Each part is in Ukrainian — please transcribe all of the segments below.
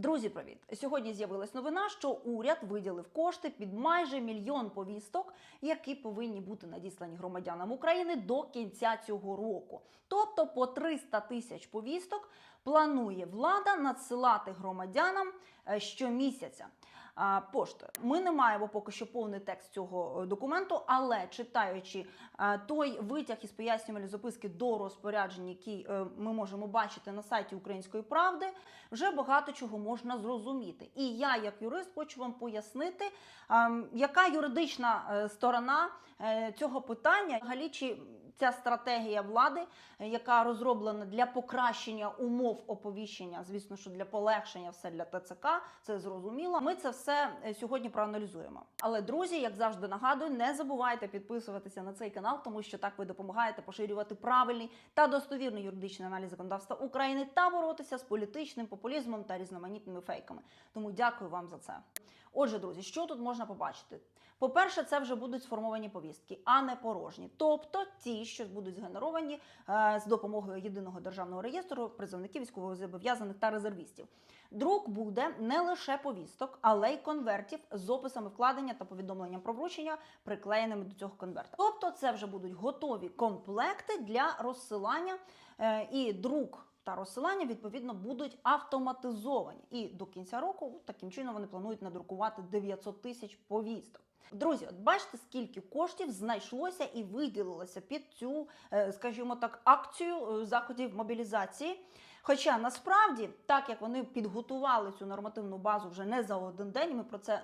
Друзі, привіт! Сьогодні з'явилась новина, що уряд виділив кошти під майже мільйон повісток, які повинні бути надіслані громадянам України до кінця цього року. Тобто по 300 тисяч повісток планує влада надсилати громадянам е, щомісяця. Поштою ми не маємо поки що повний текст цього е, документу, але читаючи той витяг із пояснювальної записки до розпоряджень, який е, ми можемо бачити на сайті Української правди, вже багато чого можна зрозуміти. І я, як юрист, хочу вам пояснити, яка юридична е, сторона цього питання, взагалі, чи ця стратегія влади, е, яка розроблена для покращення умов оповіщення, звісно, що для полегшення все для ТЦК, це зрозуміло. Ми це все е, сьогодні проаналізуємо. Але друзі, як завжди нагадую, не забувайте підписуватися на цей канал, тому що так ви допомагаєте поширювати правильний та достовірний юридичний аналіз законодавства України та боротися з політичним популізмом та різноманітними фейками. Тому дякую вам за це. Отже, друзі, що тут можна побачити? По-перше, це вже будуть сформовані повістки, а не порожні, тобто ті, що будуть згенеровані е, з допомогою єдиного державного реєстру призовників військовозобов'язаних та резервістів. Друк буде не лише повісток, але й конвертів з описами вкладення та повідомленням про вручення, приклеєними до цього конверта. Тобто, це вже будуть готові комплекти для розсилання е, і друк. Та розсилання відповідно будуть автоматизовані, і до кінця року таким чином вони планують надрукувати 900 тисяч повісток. Друзі, от бачите, скільки коштів знайшлося і виділилося під цю, е, скажімо так, акцію е, заходів мобілізації. Хоча насправді, так як вони підготували цю нормативну базу вже не за один день, ми про це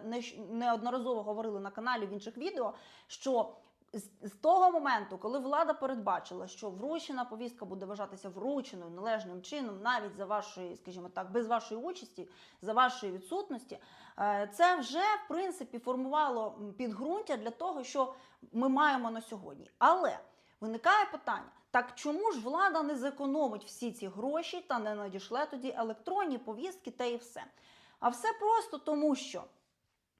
неодноразово говорили на каналі в інших відео. що з, того моменту, коли влада передбачила, що вручена повістка буде вважатися врученою належним чином, навіть за вашої, скажімо так, без вашої участі, за вашої відсутності, е, це вже в принципі формувало підґрунтя для того, що ми маємо на сьогодні. Але виникає питання: так чому ж влада не зекономить всі ці гроші та не надішле тоді електронні повістки та і все? А все просто тому, що.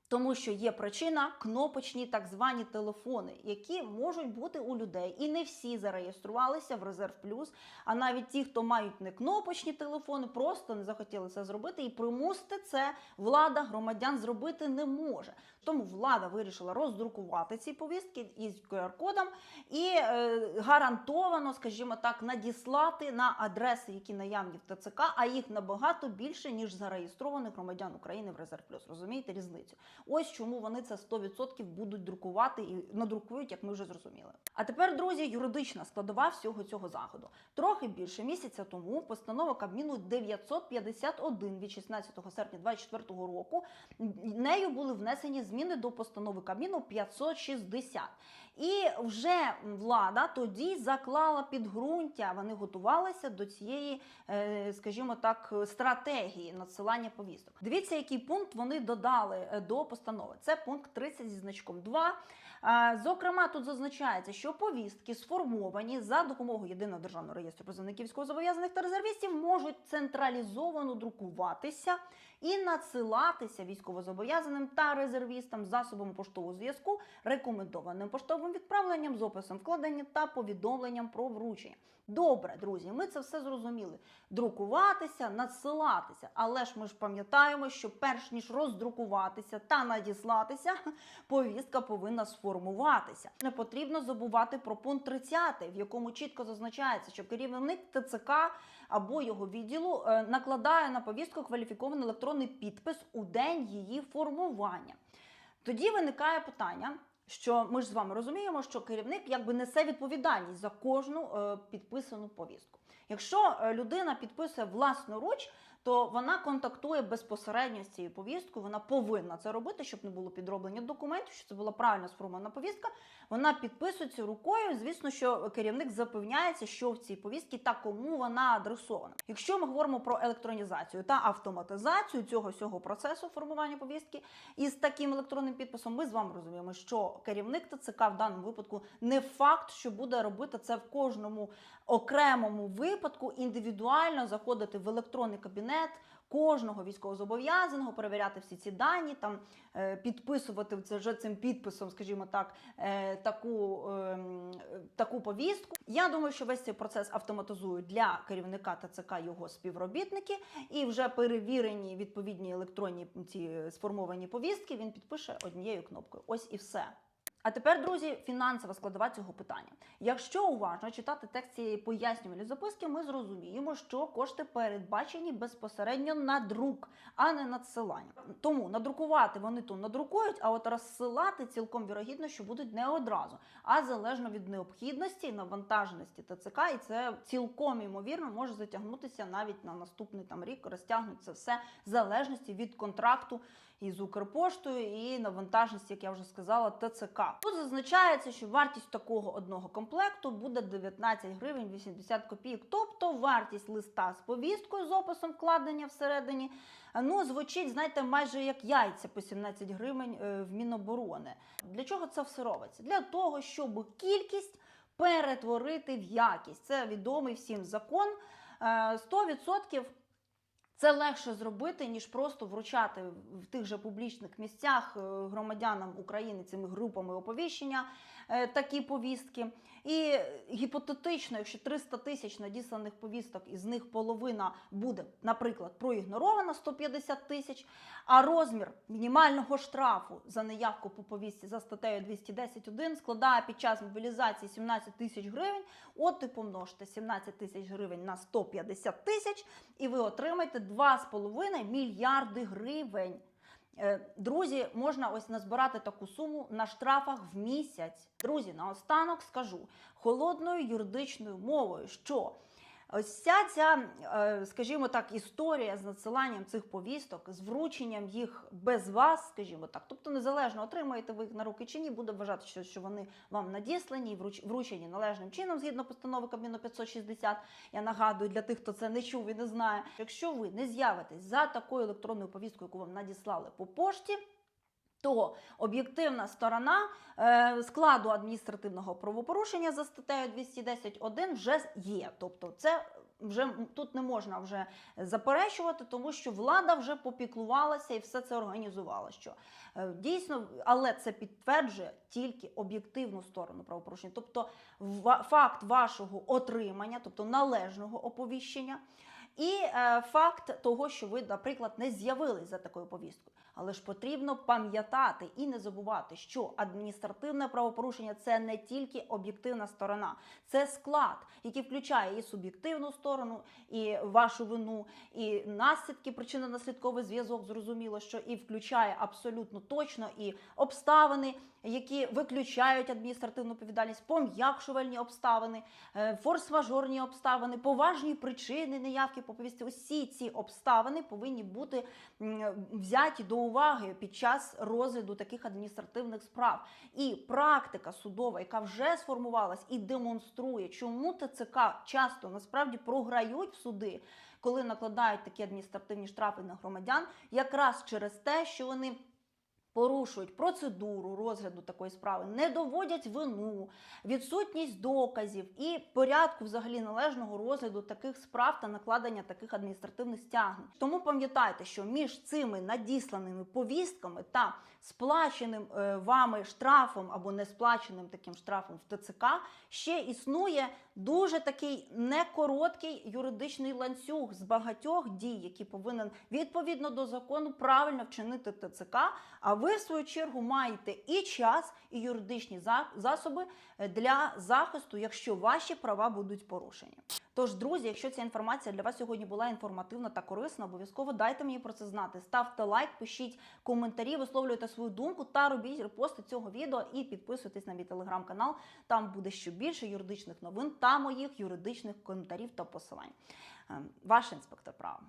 Тому що є причина кнопочні так звані телефони, які можуть бути у людей, і не всі зареєструвалися в резерв плюс. А навіть ті, хто мають не кнопочні телефони, просто не захотіли це зробити, і примусити це влада громадян зробити не може. Тому влада вирішила роздрукувати ці повістки із QR-кодом і е, гарантовано, скажімо так, надіслати на адреси, які наявні в ТЦК, а їх набагато більше ніж зареєстрованих громадян України в резерв плюс. Розумієте різницю? Ось чому вони це 100% будуть друкувати і надрукують, як ми вже зрозуміли. А тепер, друзі, юридична складова всього цього заходу. Трохи більше місяця тому постанова Кабміну 951 від 16 серпня 2024 року. Нею були внесені зміни до постанови Кабміну 560. І вже влада тоді заклала підґрунтя. Вони готувалися до цієї, е, скажімо так, стратегії надсилання повісток. Дивіться, який пункт вони додали е, до постанови. Це пункт 30 зі значком 2. Е, Зокрема, тут зазначається, що повістки сформовані за допомогою єдиного державного реєстру призовників військовозобов'язаних та резервістів можуть централізовано друкуватися і надсилатися військовозобов'язаним та резервістам засобами поштового зв'язку, рекомендованим поштовим відправленням з описом вкладення та повідомленням про вручення. Добре, друзі, ми це все зрозуміли. Друкуватися, надсилатися. Але ж ми ж пам'ятаємо, що перш ніж роздрукуватися та надіслатися, повістка повинна сформуватися. Не потрібно забувати про пункт 30, в якому чітко зазначається, що керівник ТЦК або його відділу е, накладає на повістку кваліфікований електронний підпис у день її формування. Тоді виникає питання. Що ми ж з вами розуміємо, що керівник якби несе відповідальність за кожну е, підписану повістку. Якщо е, людина підписує власноруч, то вона контактує безпосередньо з цією повісткою. Вона повинна це робити, щоб не було підроблення документів, щоб це була правильно сформована повістка. Вона підписується рукою. Звісно, що керівник запевняється, що в цій повістці та кому вона адресована. Якщо ми говоримо про електронізацію та автоматизацію цього всього процесу формування повістки із таким електронним підписом, ми з вами розуміємо, що керівник ТЦК в даному випадку не факт, що буде робити це в кожному окремому випадку, індивідуально заходити в електронний кабінет, кожного військовозобов'язаного, перевіряти всі ці дані, там е, підписувати це вже цим підписом, скажімо так, е, таку, ем, таку повістку. Я думаю, що весь цей процес автоматизують для керівника ТЦК його співробітники, і вже перевірені відповідні електронні ці сформовані повістки. Він підпише однією кнопкою. Ось і все. А тепер, друзі, фінансова складова цього питання. Якщо уважно читати текст цієї пояснювальної записки, ми зрозуміємо, що кошти передбачені безпосередньо на друк, а не надсилання. Тому надрукувати вони то надрукують, а от розсилати цілком вірогідно, що будуть не одразу, а залежно від необхідності навантаженості ТЦК, і це цілком ймовірно може затягнутися навіть на наступний там рік. Розтягнуться все в залежності від контракту із Укрпоштою і навантаженості, як я вже сказала, ТЦК. Тут зазначається, що вартість такого одного комплекту буде 19 гривень 80 копійок, тобто вартість листа з повісткою з описом вкладення всередині. Ну, звучить, знаєте, майже як яйця по 17 гривень е, в Міноборони. Для чого це все робиться? Для того, щоб кількість перетворити в якість. Це відомий всім закон. Е, 100% це легше зробити, ніж просто вручати в тих же публічних місцях е, громадянам України цими групами оповіщення е, такі повістки. І гіпотетично, якщо 300 тисяч надісланих повісток, із них половина буде, наприклад, проігнорована 150 тисяч, а розмір мінімального штрафу за неявку по повістці за статтею 210.1 складає під час мобілізації 17 тисяч гривень. От і помножте 17 тисяч гривень на 150 тисяч, і ви отримаєте 2,5 мільярди гривень. Е, Друзі, можна ось назбирати таку суму на штрафах в місяць. Друзі, наостанок скажу холодною юридичною мовою, що ось вся ця, е, скажімо так, історія з надсиланням цих повісток, з врученням їх без вас, скажімо так, тобто незалежно отримаєте ви їх на руки чи ні, буде вважати, що, вони вам надіслані і вруч- вручені належним чином згідно постанови Кабміну 560. Я нагадую для тих, хто це не чув і не знає. Якщо ви не з'явитесь за такою електронною повісткою, яку вам надіслали по пошті. То об'єктивна сторона е, складу адміністративного правопорушення за статтею 210.1 вже є. Тобто, це вже тут не можна вже заперечувати, тому що влада вже попіклувалася і все це організувала. Що е, дійсно, але це підтверджує тільки об'єктивну сторону правопорушення, тобто факт вашого отримання, тобто належного оповіщення. І е, факт того, що ви, наприклад, не з'явились за такою повісткою. Але ж потрібно пам'ятати і не забувати, що адміністративне правопорушення це не тільки об'єктивна сторона, це склад, який включає і суб'єктивну сторону, і вашу вину, і наслідки, причинно-наслідковий зв'язок. Зрозуміло, що і включає абсолютно точно і обставини, які виключають адміністративну відповідальність, пом'якшувальні обставини, е, форс-мажорні обставини, поважні причини неявки по. Усі ці обставини повинні бути взяті до уваги під час розгляду таких адміністративних справ. І практика судова, яка вже сформувалась і демонструє, чому ТЦК часто насправді програють в суди, коли накладають такі адміністративні штрафи на громадян, якраз через те, що вони. Порушують процедуру розгляду такої справи, не доводять вину, відсутність доказів і порядку взагалі належного розгляду таких справ та накладення таких адміністративних стягнень. Тому пам'ятайте, що між цими надісланими повістками та сплаченим е, вами штрафом або не сплаченим таким штрафом в ТЦК ще існує дуже такий некороткий юридичний ланцюг з багатьох дій, які повинен відповідно до закону правильно вчинити ТЦК. А ви, в свою чергу, маєте і час, і юридичні засоби е, для захисту, якщо ваші права будуть порушені. Тож, друзі, якщо ця інформація для вас сьогодні була інформативна та корисна, обов'язково дайте мені про це знати. Ставте лайк, пишіть коментарі, висловлюйте свою думку та робіть репости цього відео і підписуйтесь на мій телеграм-канал. Там буде ще більше юридичних новин та моїх юридичних коментарів та посилань. Ем, Ваш інспектор права.